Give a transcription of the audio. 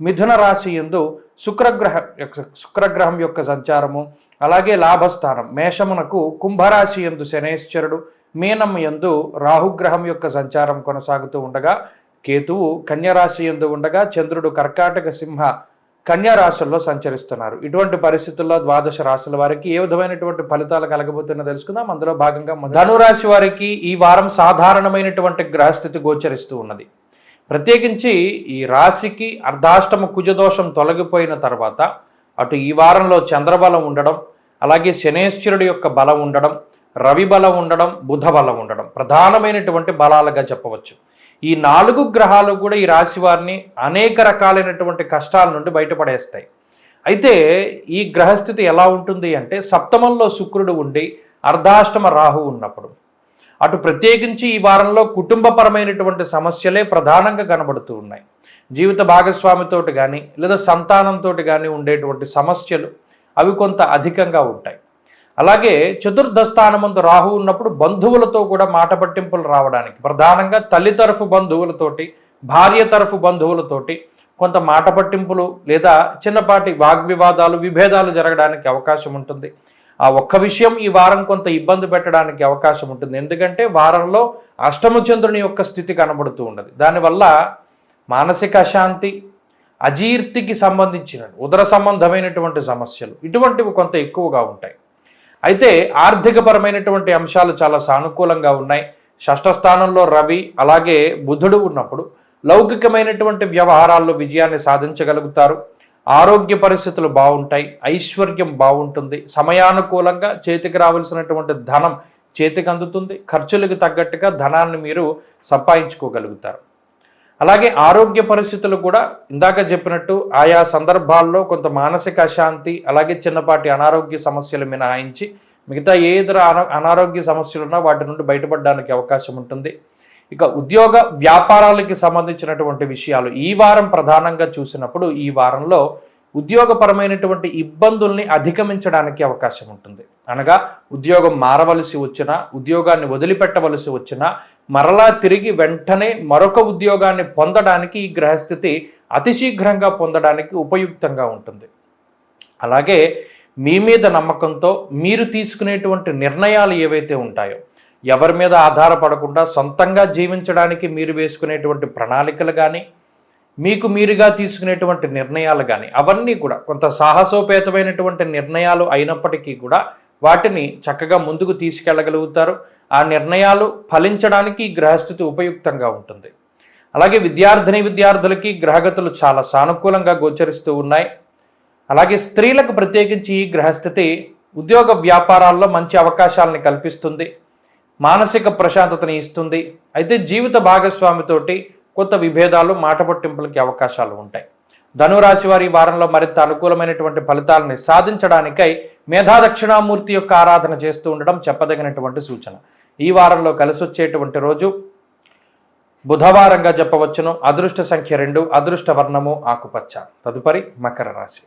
మిథున రాశి యందు శుక్రగ్రహ యొక్క శుక్రగ్రహం యొక్క సంచారము అలాగే లాభస్థానం. మేషమునకు కుంభరాశి యందు శనేశ్వరుడు మీనం యందు రాహుగ్రహం యొక్క సంచారం కొనసాగుతూ ఉండగా కేతువు కన్యరాశి యందు ఉండగా చంద్రుడు కర్కాటక సింహ కన్యా రాశుల్లో సంచరిస్తున్నారు. ఇటువంటి పరిస్థితుల్లో ద్వాదశ రాశుల వారికి ఏ విధమైనటువంటి ఫలితాలు కలగబోతున్నా తెలుసుకుందాం. అందులో భాగంగా ధనురాశి వారికి ఈ వారం సాధారణమైనటువంటి గ్రహస్థితి గోచరిస్తూ ఉన్నది. ప్రత్యేకించి ఈ రాశికి అర్ధాష్టమ కుజదోషం తొలగిపోయిన తర్వాత అటు ఈ వారంలో చంద్రబలం ఉండడం అలాగే శనేశ్వరుడి యొక్క బలం ఉండడం రవి బలం ఉండడం బుధ బలం ఉండడం ప్రధానమైనటువంటి బలాలుగా చెప్పవచ్చు. ఈ నాలుగు గ్రహాలు కూడా ఈ రాశి వారిని అనేక రకాలైనటువంటి కష్టాల నుండి బయటపడేస్తాయి. అయితే ఈ గ్రహస్థితి ఎలా ఉంటుంది అంటే సప్తమంలో శుక్రుడు ఉండి అర్ధాష్టమ రాహు ఉన్నప్పుడు అటు ప్రత్యేకించి ఈ వారంలో కుటుంబపరమైనటువంటి సమస్యలే ప్రధానంగా కనబడుతూ ఉన్నాయి. జీవిత భాగస్వామితోటి కానీ లేదా సంతానంతో కానీ ఉండేటువంటి సమస్యలు అవి కొంత అధికంగా ఉంటాయి. అలాగే చతుర్థ స్థానమందు రాహు ఉన్నప్పుడు బంధువులతో కూడా మాట పట్టింపులు రావడానికి ప్రధానంగా తల్లి తరఫు బంధువులతోటి భార్య తరఫు బంధువులతోటి కొంత మాట పట్టింపులు లేదా చిన్నపాటి వాగ్వివాదాలు విభేదాలు జరగడానికి అవకాశం ఉంటుంది. ఆ ఒక్క విషయం ఈ వారం కొంత ఇబ్బంది పెట్టడానికి అవకాశం ఉంటుంది. ఎందుకంటే వారంలో అష్టమచంద్రుని యొక్క స్థితి కనబడుతూ ఉన్నది. దానివల్ల మానసిక అశాంతి అజీర్తికి సంబంధించిన ఉదర సంబంధమైనటువంటి సమస్యలు ఇటువంటివి కొంత ఎక్కువగా ఉంటాయి. అయితే ఆర్థికపరమైనటువంటి అంశాలు చాలా సానుకూలంగా ఉన్నాయి. షష్ఠ స్థానంలో రవి అలాగే బుధుడు ఉన్నప్పుడు లౌకికమైనటువంటి వ్యవహారాల్లో విజయాన్ని సాధించగలుగుతారు. ఆరోగ్య పరిస్థితులు బాగుంటాయి ఐశ్వర్యం బాగుంటుంది సమయానుకూలంగా చేతికి రావాల్సినటువంటి ధనం చేతికి అందుతుంది ఖర్చులకు తగ్గట్టుగా ధనాన్ని మీరు సంపాదించుకోగలుగుతారు. అలాగే ఆరోగ్య పరిస్థితులు కూడా ఇందాక చెప్పినట్టు ఆయా సందర్భాల్లో కొంత మానసిక అశాంతి అలాగే చిన్నపాటి అనారోగ్య సమస్యలు మినహాయించి మిగతా ఏ ఇతర అనారోగ్య సమస్యలు ఉన్నా వాటి నుండి బయటపడడానికి అవకాశం ఉంటుంది. ఇక ఉద్యోగ వ్యాపారాలకి సంబంధించినటువంటి విషయాలు ఈ వారం ప్రధానంగా చూసినప్పుడు ఈ వారంలో ఉద్యోగపరమైనటువంటి ఇబ్బందుల్ని అధిగమించడానికి అవకాశం ఉంటుంది. అనగా ఉద్యోగం మారవలసి వచ్చినా ఉద్యోగాన్ని వదిలిపెట్టవలసి వచ్చినా మరలా తిరిగి వెంటనే మరొక ఉద్యోగాన్ని పొందడానికి ఈ గ్రహస్థితి అతి శీఘ్రంగా పొందడానికి ఉపయుక్తంగా ఉంటుంది. అలాగే మీ మీద నమ్మకంతో మీరు తీసుకునేటువంటి నిర్ణయాలు ఏవైతే ఉంటాయో ఎవరి మీద ఆధారపడకుండా సొంతంగా జీవించడానికి మీరు వేసుకునేటువంటి ప్రణాళికలు కానీ మీకు మీరుగా తీసుకునేటువంటి నిర్ణయాలు కానీ అవన్నీ కూడా కొంత సాహసోపేతమైనటువంటి నిర్ణయాలు అయినప్పటికీ కూడా వాటిని చక్కగా ముందుకు తీసుకెళ్ళగలుగుతారు. ఆ నిర్ణయాలు ఫలించడానికి గ్రహస్థితి ఉపయుక్తంగా ఉంటుంది. అలాగే విద్యార్థిని విద్యార్థులకి గ్రహగతులు చాలా సానుకూలంగా గోచరిస్తూ ఉన్నాయి. అలాగే స్త్రీలకు ప్రత్యేకించి ఈ గ్రహస్థితి ఉద్యోగ వ్యాపారాల్లో మంచి అవకాశాలను కల్పిస్తుంది. మానసిక ప్రశాంతతని ఇస్తుంది. అయితే జీవిత భాగస్వామితోటి కొత్త విభేదాలు మాట పట్టింపులకి అవకాశాలు ఉంటాయి. ధనురాశి వారి వారంలో మరింత అనుకూలమైనటువంటి ఫలితాలని సాధించడానికై మేధా దక్షిణామూర్తి యొక్క ఆరాధన చేస్తూ ఉండడం చెప్పదగినటువంటి సూచన. ఈ వారంలో కలిసి వచ్చేటువంటి రోజు బుధవారంగా చెప్పవచ్చును అదృష్ట సంఖ్య రెండు అదృష్ట వర్ణము ఆకుపచ్చ. తదుపరి మకర రాశి.